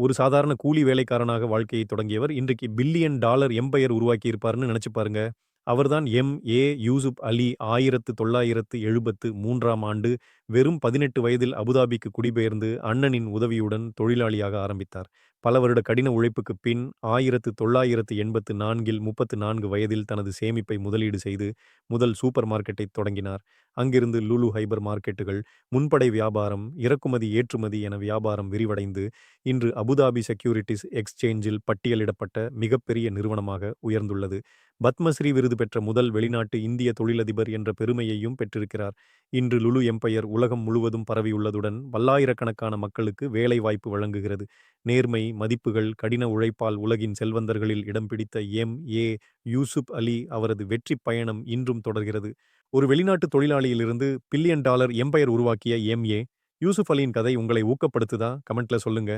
ஒரு சாதாரண கூலி வேலைக்காரனாக வாழ்க்கையை தொடங்கியவர் இன்றைக்கு பில்லியன் டாலர் எம்பையர் உருவாக்கி இருப்பார்னு நினைச்சு பாருங்க. அவர்தான் எம். ஏ. யூசுப் அலி ஆயிரத்து தொள்ளாயிரத்து எழுபத்து மூன்றாம் ஆண்டு வெறும் பதினெட்டு வயதில் அபுதாபிக்கு குடிபெயர்ந்து அண்ணனின் உதவியுடன் தொழிலாளியாக ஆரம்பித்தார். பல வருட கடின உழைப்புக்கு பின் ஆயிரத்து தொள்ளாயிரத்து எண்பத்து நான்கில் முப்பத்து நான்கு வயதில் தனது சேமிப்பை முதலீடு செய்து முதல் சூப்பர் மார்க்கெட்டை தொடங்கினார். அங்கிருந்து லுலு ஹைபர் மார்க்கெட்டுகள் முன்படை வியாபாரம் இறக்குமதி ஏற்றுமதி என வியாபாரம் விரிவடைந்து இன்று அபுதாபி செக்யூரிட்டிஸ் எக்ஸ்சேஞ்சில் பட்டியலிடப்பட்ட மிகப்பெரிய நிறுவனமாக உயர்ந்துள்ளது. பத்மஸ்ரீ விருது பெற்ற முதல் வெளிநாட்டு இந்திய தொழிலதிபர் என்ற பெருமையையும் பெற்றிருக்கிறார். இன்று லுலு எம்பையர் உலகம் முழுவதும் பரவியுள்ளதுடன் பல்லாயிரக்கணக்கான மக்களுக்கு வேலை வாய்ப்பு வழங்குகிறது. நேர்மை மதிப்புகள் கடின உழைப்பால் உலகின் செல்வந்தர்களில் இடம் பிடித்த எம். ஏ. யூசுப் அலி அவரது வெற்றி பயணம் இன்றும் தொடர்கிறது. ஒரு வெளிநாட்டு தொழிலாளியிலிருந்து பில்லியன் டாலர் எம்பையர் உருவாக்கிய எம். ஏ. யூசுப் அலியின் கதை உங்களை ஊக்கப்படுத்துதா? கமெண்ட்ல சொல்லுங்க.